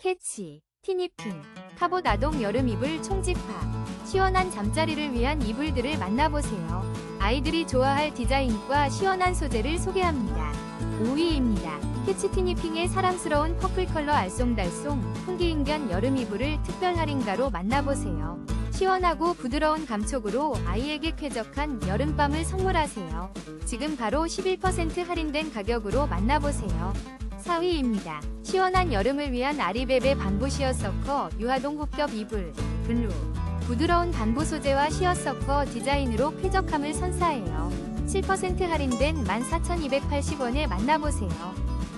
캐치, 티니핑, 카봇 아동 여름 이불 총집합. 시원한 잠자리를 위한 이불들을 만나보세요. 아이들이 좋아할 디자인과 시원한 소재를 소개합니다. 5위입니다. 캐치 티니핑의 사랑스러운 퍼플 컬러 알쏭달쏭 풍기인견 여름 이불을 특별 할인가로 만나보세요. 시원하고 부드러운 감촉으로 아이에게 쾌적한 여름밤을 선물하세요. 지금 바로 11% 할인된 가격으로 만나보세요. 4위입니다. 시원한 여름을 위한 아리베베 반부 시어서커 유화동 호겹 이불 블루 부드러운 반부 소재와 시어서커 디자인으로 쾌적함을 선사해요. 7% 할인된 14,280원에 만나보세요.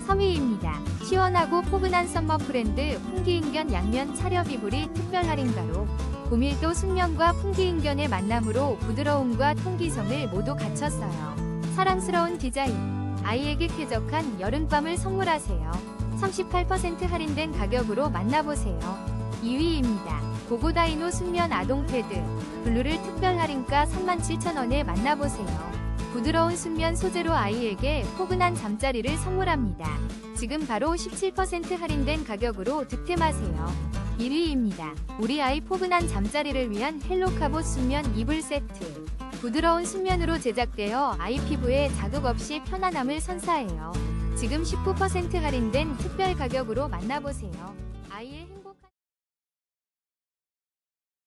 3위입니다. 시원하고 포근한 썸머 프렌드 풍기인견 양면 차렵 이불이 특별 할인가로 고밀도 숙면과 풍기인견의 만남으로 부드러움과 통기성을 모두 갖췄어요. 사랑스러운 디자인, 아이에게 쾌적한 여름밤을 선물하세요. 38% 할인된 가격으로 만나보세요. 2위입니다. 고고다이노 숙면 아동 패드 블루를 특별 할인가 37,000원에 만나보세요. 부드러운 숙면 소재로 아이에게 포근한 잠자리를 선물합니다. 지금 바로 17% 할인된 가격으로 득템하세요. 1위입니다. 우리 아이 포근한 잠자리를 위한 헬로카봇 숙면 이불 세트. 부드러운 숙면으로 제작되어 아이 피부에 자극 없이 편안함을 선사해요. 지금 19% 할인된 특별 가격으로 만나보세요.